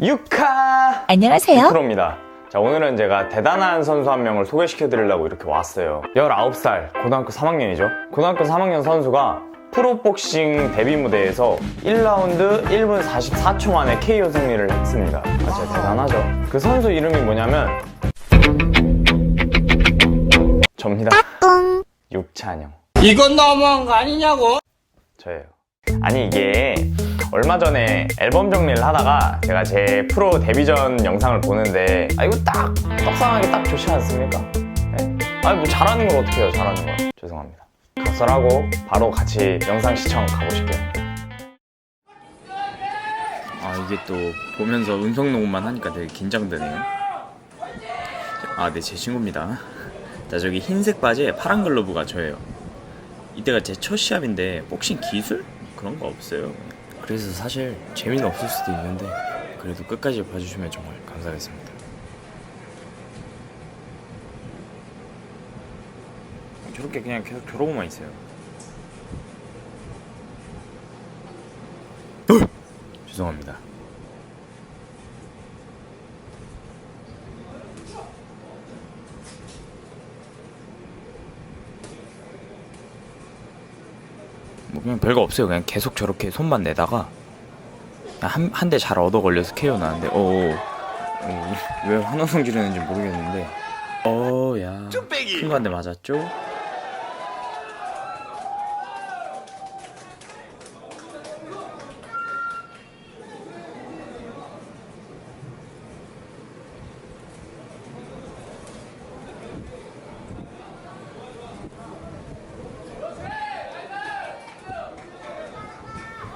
유카 안녕하세요. 프로입니다. 자 오늘은 제가 대단한 선수 한 명을 소개시켜 드리려고 이렇게 왔어요. 19살 고등학교 3학년이죠. 고등학교 3학년 선수가 프로복싱 데뷔 무대에서 1라운드 1분 44초 만에 KO 승리를 했습니다. 아 진짜 대단하죠. 그 선수 이름이 뭐냐면 접니다. 육찬영. 이건 너무한 거 아니냐고? 저예요. 아니 이게 얼마 전에 앨범 정리를 하다가 제가 제 프로 데뷔 전 영상을 보는데 아 이거 딱 떡상하게 딱 좋지 않습니까? 네. 아니 뭐 잘하는 걸 어떻게 해요 잘하는 걸 죄송합니다 각설하고 바로 같이 영상 시청 가보실게요 아 이게 또 보면서 음성 녹음만 하니까 되게 긴장되네요. 아, 네, 제 친구입니다. 자, 저기 흰색 바지에 파란 글러브가 저예요. 이때가 제 첫 시합인데 복싱 기술 그런 거 없어요. 그래서 사실 재미는 없을 수도 있는데 그래도 끝까지 봐주시면 정말 감사하겠습니다. 저렇게 그냥 계속 저러고만 있어요. 죄송합니다. 뭐 그냥 별거 없어요. 그냥 계속 저렇게 손만 내다가 한 한 대 잘 얻어 걸려서 KO 나는데 어, 어, 왜 환호성 지르는지 모르겠는데 어야 큰거한대 맞았죠?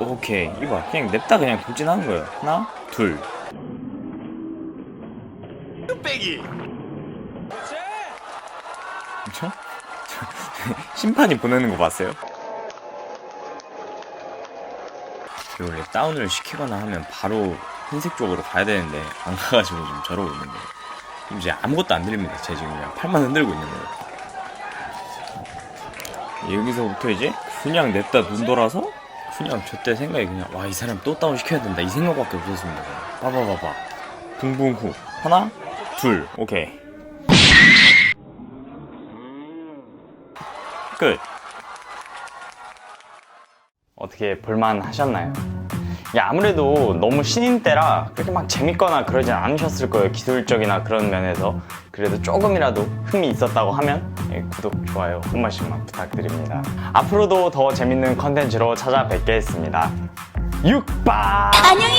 오케이. 이봐 그냥 냅다 그냥 돌진하는 거예요. 하나 둘. 뚝배기. 저? 저- 심판이 보내는 거 봤어요? 저 원래 다운을 시키거나 하면 바로 흰색 쪽으로 가야 되는데 안 가가지고 좀 저러고 있는 거예요. 이제 아무것도 안 들립니다. 제 지금 그냥 팔만 흔들고 있는 거예요. 여기서부터 이제 그냥 냅다 눈 돌아서 그냥 저때 생각이 그냥 와 이 사람 또 다운 시켜야 된다 이 생각밖에 없었습니다. 봐봐봐봐. 붕붕 후 하나 둘 오케이 끝. 어떻게 볼만 하셨나요? 이게 아무래도 너무 신인 때라 그렇게 막 재밌거나 그러진 않으셨을 거예요 기술적이나 그런 면에서 그래도 조금이라도 흥미 있었다고 하면 예, 구독, 좋아요 한 번씩만 부탁드립니다. 앞으로도 더 재밌는 컨텐츠로 찾아뵙겠습니다. 계세요, 여러분.